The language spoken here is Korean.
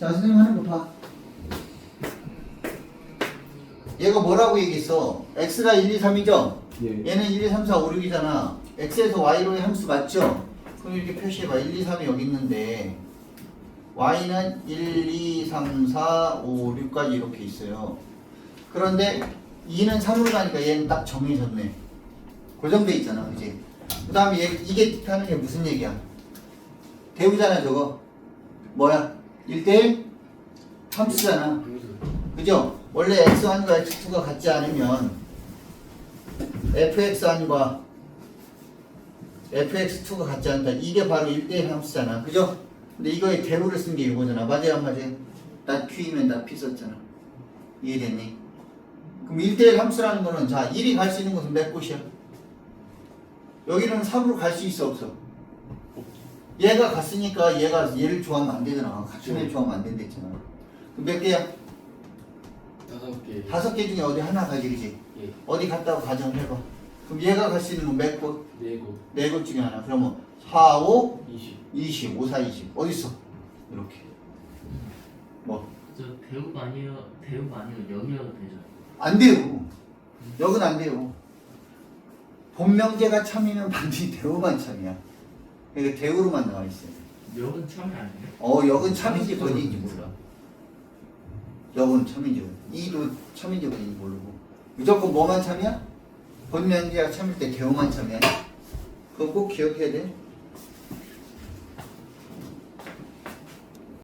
자, 선생님 하는 거 봐. 얘가 뭐라고 얘기했어? x가 1, 2, 3이죠? 예. 얘는 1, 2, 3, 4, 5, 6이잖아. x에서 y로의 함수 맞죠? 그럼 이렇게 표시해봐. 1, 2, 3이 여기 있는데 y는 1, 2, 3, 4, 5, 6까지 이렇게 있어요. 그런데 2는 3으로 가니까 얘는 딱 정해졌네. 고정돼 있잖아, 그지? 그 다음에 얘, 이게 하는 게 무슨 얘기야? 대우잖아, 저거. 뭐야? 1대1 함수잖아. 그죠? 원래 x1과 x2가 같지 않으면 fx1과 fx2가 같지 않다. 이게 바로 1대1 함수잖아. 그죠? 근데 이거에 대우를 쓴 게 이거잖아. 맞아요, 안 맞아요? 나 q이면 나 p 썼잖아. 이해됐니? 그럼 1대1 함수라는 거는 자, 1이 갈 수 있는 곳은 몇 곳이야? 여기는 3으로 갈 수 있어, 없어? 얘가 갔으니까 얘가 얘를 좋아하면 안 되잖아. 같은 애를 좋아하면 안 된다 했잖아. 그럼 몇 개야? 다섯 개. 다섯 개 중에 어디 하나 가지, 그지? 예. 어디 갔다고 가정을 해봐. 그럼 얘가 갈 수 있는 건 몇 곳? 네 곳. 네 곳 중에 하나. 그러면 4, 5, 20. 20, 5, 4, 20. 어디 있어? 이렇게. 뭐? 저 대우가 아니에요. 대우가 아니고 여기여도 되죠. 안 돼요. 여긴 안 돼요. 본명제가 참이면 반드시 대우만 참이야. 그러니까 대우로만 나와 있어요. 여은 처음이 아니에요? 어, 역은 참인지 번인지 몰라. 역은 참인지. 이도 참인지 번인지 모르고. 무조건 뭐만 참이야? 본명제가 참일 때 대우만 참이야. 그거 꼭 기억해야 돼.